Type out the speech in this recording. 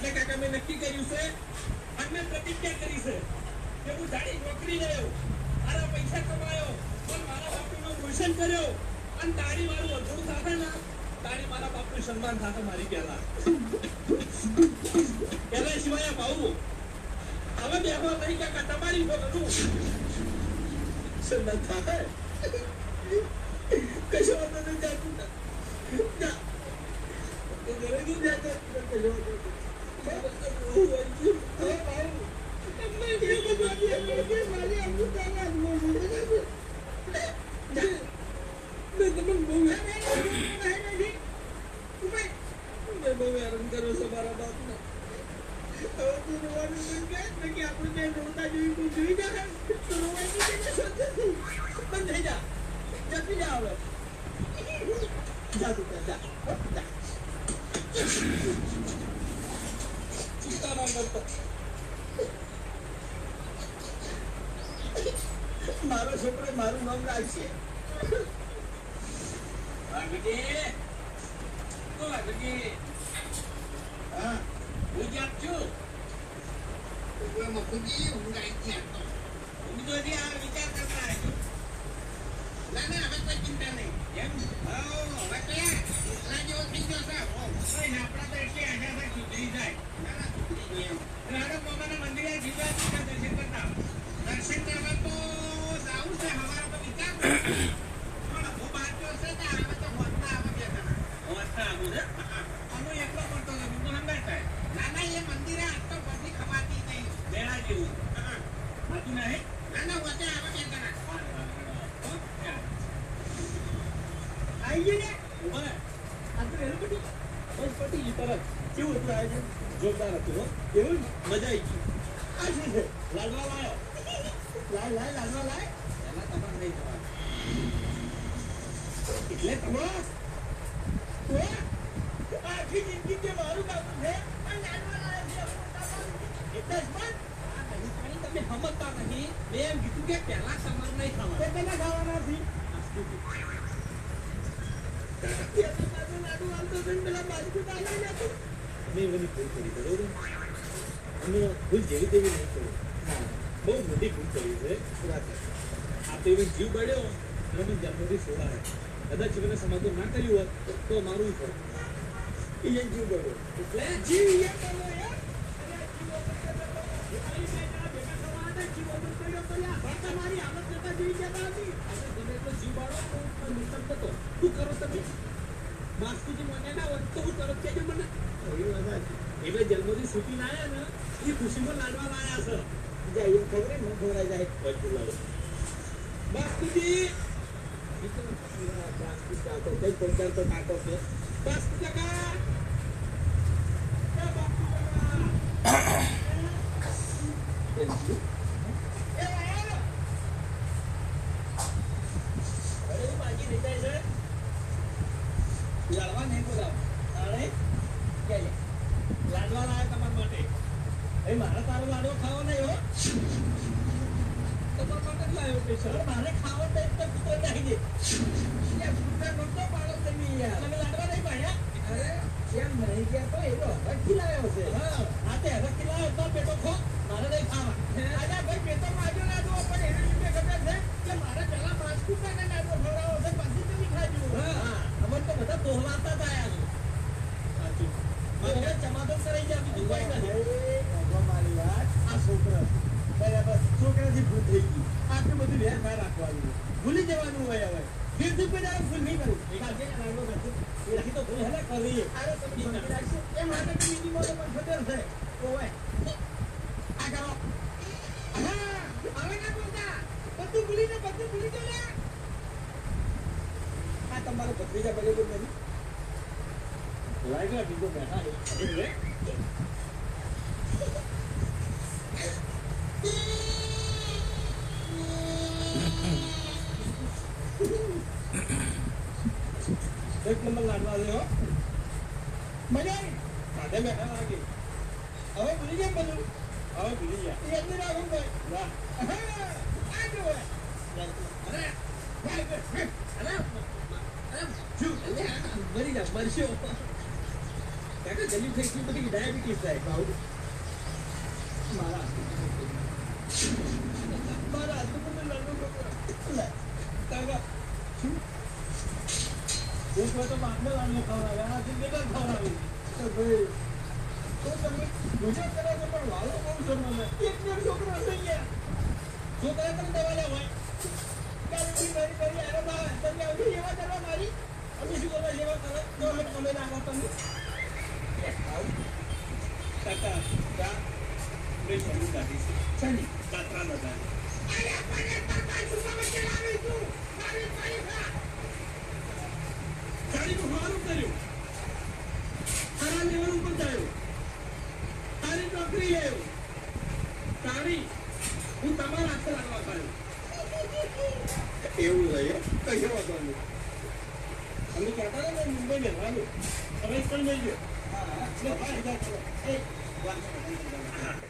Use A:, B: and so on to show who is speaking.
A: એટલે કાકા મેં નક્કી કર્યું છે? અને મેં પ્રતિજ્ઞા કરી છે કે હું જાડી નોકરી ગયો મારા પૈસા કમાયો પણ મારા બાપુનું ભૂષણ કર્યો. અને તારી મારું અધૂરું સાથે ને. તારી મારા બાપનું સન્માન સાથે મારી પહેલા પહેલા સિવાય ભાऊ હવે બેહવા નહીં કાકા તમારી બોલું સન્માન થાય કશો વાંધો નહીં જાતું ના. જા. એ ઘરે નહીં કશો વાંધો નહીં. હવે ભાઈ, તમને જે બધું આપી આપ્યું છે, મારી આપણે જાય. છોકરો મારું નામ રાખશે. વાઘજી તો વાઘજી હા હું જાત જોરદાર હતું એવું? મજા આવી ગઈ આ શું છે લાડવા લાયો લાય લાય લાડવા લાય એમાં તમારે નહીં જવાનું એટલે તમારા આખી જિંદગી જે મારું કામ છે પણ લાડવા લાયો છે એટલે જ પણ આ તમે સમજતા નહીં મેં એમ કીધું કે પહેલા તમારે નહીં ખાવાનું પહેલા ખાવાના નથી
B: અમે એની ભૂલ કરી બરોબર અમે ભૂલ જેવી તેવી નહીં કરી બહુ મોટી ભૂલ કરી છે આ તો જીવ બળ્યો અને અમે જન્મથી સોળા કદાચ મને સમાધાન ના કર્યું હોત તો અમારું ફરક
A: એ જીવ બળ્યો એટલે જીવ એ કરો તમારી હાલત કરતા જોઈ જતા હતી
B: અને તમે એટલો જીવ બાળો તો કોઈ નુકસાન થતો શું કરો તમે માસ્તુજી મને ના હોત તો શું કરો કેજો મને
A: એવી વાત.
B: એવે જન્મથી છૂટી લાયા ને એ ખુશીમાં લાડવા લાયા છે
A: જાય એમ ખબર ન ખવડાય જાય
B: બધું લાડો
A: બાસ્તુજી ઈ તો કઈ પંદર તો કાકો છે બાસ્તુ કાકા એ બાસ્તુ કાકા એ આયા અરે બાજી નીચાય છે લાડવા નહીં બોલાવ અરે લાડવા લાયા તમારા માટે. એ મારે તારો લાડવો ખાવો નહીં હો. તમારા માટે જ લાવ્યો સ્પેશિયલ મારે ખાવો તો એક તો કૂતો નાખી દે કૂતા નહોતો પાડો તમે યાર. તમે લાડવા નહીં પાડ્યા? અરે એમ નહીં ગયા તો એવો હવે ખીલાયો છે. હા હા તે હવે ખીલાયો તો પેટો ખો મારે નહીં ખાવા અરે ભાઈ પેટો માજો લાડવો પણ એને લીધે ખબર છે કે મારે પહેલા પાંચ કૂતાને લાડવો ખવડાવો છે પછી તમે ખાજો હા અમને તો બધા દોહલાતા જ આયા છે સાચું મારે ચમાદો કરાઈ જાય બીજું કોઈ નથી મારી વાત આ છોકરા બરાબર છોકરાથી ભૂલ થઈ ગઈ. આટલું બધું વેર ના રાખવાનું ભૂલી જવાનું હોય હવે. ફીરથી કોઈ દાડો ભૂલ નહીં કરું. કાલથી આ નાનો કરજો. એ રાખી તો ભૂલ હેલા કરી. અરે તમે સમજી રાખશો એ માટે તો બીજી મોટો પણ ખબર છે. ઓય આ કરો. હા હવે ના બોલતા. બધું ભૂલીને બધું ભૂલી જો લે આ તમારો ભત્રીજા બરાબર નથી. લાગ્યા બીજો બેઠા છે. છે હો મજા આવી સાદે બેઠા લાગે હવે ભૂલી ગયા બધું હવે ભૂલી ગયા એ અંદર આવું ભાઈ વાહ આ જો. અરે અરે મરી જા મરશો કાકા થઈ ગયું બધી ડાયાબિટીસ થાય મારા હાથમાં તો નાનો છોકરો. લે, કાકા
B: કહું તો બાપને લાડવો ખવડાવે. આનાથી ખવડાવી.
A: તો ભાઈ તો તમે ગુજરાત કરો છો પણ વાલો બહુ મને એક એક છોકરો થઈ ગયા. છોકરા પણ દવા લેવા હોય મારી મારી આરામ બા. તમે આવડી સેવા કરવા મારી. અમે શું કરવા સેવા કરો તો અમે તમે ના આવો તમે.
B: કાકા કા મેં સમજી કાઢી છે
A: ચાલી
B: કાતરા
A: ગાડીનું સારું કર્યું તારા લેવલ ઉપર જાય તારી નોકરી લેવું તારી હું તમારા હાથે લાગવા પાડ્યું એવું લઈએ કઈ વાંધો નહીં. અમે હતા ને, મુંબઈ લેવાનું તમે પણ ગયો હા હા.